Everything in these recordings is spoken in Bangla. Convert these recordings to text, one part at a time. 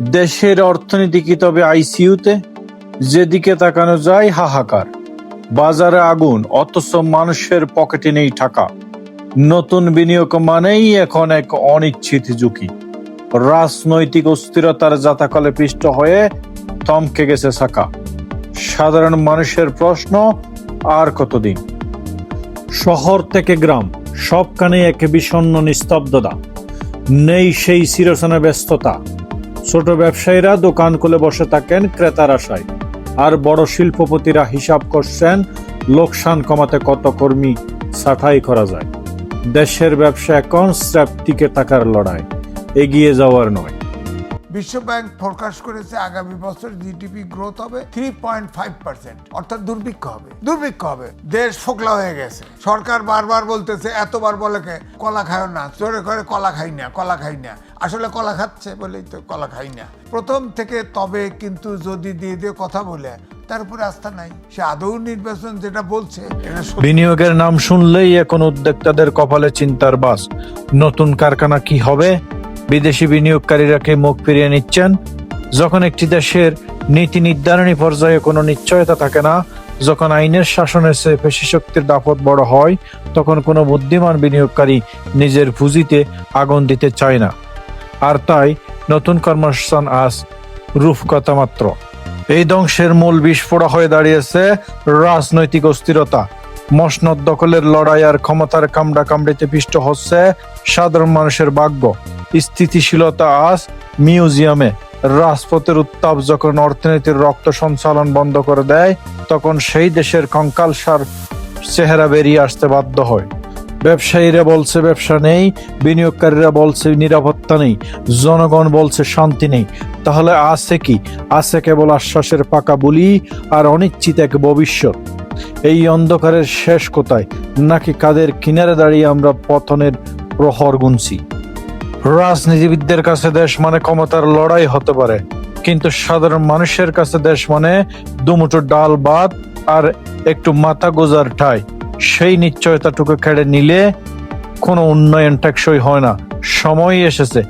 দেশের অর্থনীতি কি তবে আইসিইউতে যেদিকে তাকানো যায় হাহাকার। বাজারে আগুন, অথচ মানুষের পকেটে নেই টাকা। নতুন বিনিয়োগ মানেই এখন এক অনিশ্চিত ঝুঁকি। রাজনৈতিক অস্থিরতার জাতাকলে পিষ্ট হয়ে থমকে গেছে সাকা সাধারণ মানুষের প্রশ্ন, আর কতদিন? শহর থেকে গ্রাম সবখানে এক বিষণ্ণ নিস্তব্ধতা। নেই সেই চিরচেনা ব্যস্ততা। ছোট ব্যবসায়ীরা দোকান খুলে বসে থাকেন ক্রেতার আশায়। আর বড় শিল্পপতিরা হিসাব করছেন, লোকসান কমাতে কত কর্মী ছাঁটাই করা যায়। দেশের ব্যবসা এখন স্র্যাপ টিকে থাকার লড়াই। এগিয়ে যাওয়ার নয়। বিশ্বব্যাংক ফোরকাস্ট করেছে আগামী বছর জিডিপি গ্রোথ হবে থ্রি পয়েন্ট ফাইভ পার্সেন্ট অর্থাৎ দুর্ভিক্ষ হবে দুর্ভিক্ষ হবে। দেশ ফোকলা হয়ে গেছে। সরকার বারবার বলতেছে, এতবার বলে কে? কলা খায় না। জোরে করে কলা খাই না, কলা খাই না। আসলে কলা খাচ্ছে বলেই তো কলা খাই না। প্রথম থেকে তবে কিন্তু যদি দিয়ে দিয়ে কথা বলে, তার উপরে আস্থা নাই। সে আদৌ নির্বাচন যেটা বলছে বিনিয়োগের নাম শুনলেই এখন উদ্যোক্তাদের কপালে চিন্তার বাস। নতুন কারখানা কি হবে? বিদেশি বিনিয়োগকারীরা কি মুখ ফিরিয়ে নিচ্ছেন? যখন একটি দেশের নীতি নির্ধারণী পর্যায়ে কোনো নিশ্চয়তা থাকে না, যখন আইনের শাসনের চেয়ে পেশি শক্তির দাপট বড় হয়, তখন কোনো বুদ্ধিমান বিনিয়োগকারী নিজের পুঁজিতে আগুন দিতে চায় না। আর তাই নতুন কর্মসংস্থান আজ রূপকথা মাত্র এই ধ্বংসের মূল বিস্ফোরা হয়ে দাঁড়িয়েছে রাজনৈতিক অস্থিরতা। মসনদ দখলের লড়াই আর ক্ষমতার কামড়া কামড়িতে পিষ্ট হচ্ছে সাধারণ মানুষের ভাগ্য। স্থিতিশীলতা আজ মিউজিয়ামে। রাজপথের উত্তাপ যখন অর্থনীতির রক্ত সঞ্চালন বন্ধ করে দেয়, তখন সেই দেশের কঙ্কালসার চেহারা বেরিয়ে আসতে বাধ্য হয়। ব্যবসায়ীরা বলছে ব্যবসা নেই, বিনিয়োগকারীরা বলছে নিরাপত্তা নেই, জনগণ বলছে শান্তি নেই। তাহলে আছে কি? আছে কেবল আশ্বাসের পাকা বুলি আর অনিশ্চিত এক ভবিষ্যৎ। এই অন্ধকারের শেষ কোথায়? নাকি কাদের কিনারে দাঁড়িয়ে আমরা পতনের প্রহর গুনছি? রাজনীতিবিদদের কাছে দেশ মানে ক্ষমতার লড়াই হতে পারে, কিন্তু সাধারণ মানুষের কাছে দেশ মানে দুমুটো ডাল, ভাত আর একটু মাথা গোজার ঠাই। সেই নিশ্চয়তাটুকু কেড়ে নিলে কোনো উন্নয়ন টেকসই হয় না। সময় এসেছে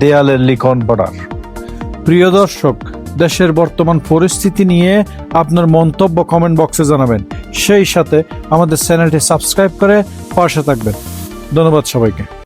দেয়ালের লিখন পড়ার। প্রিয় দর্শক দেশের বর্তমান পরিস্থিতি নিয়ে আপনার মন্তব্য কমেন্ট বক্সে জানাবেন। সেই সাথে আমাদের চ্যানেলটি সাবস্ক্রাইব করে পাশে থাকবেন। ধন্যবাদ সবাইকে।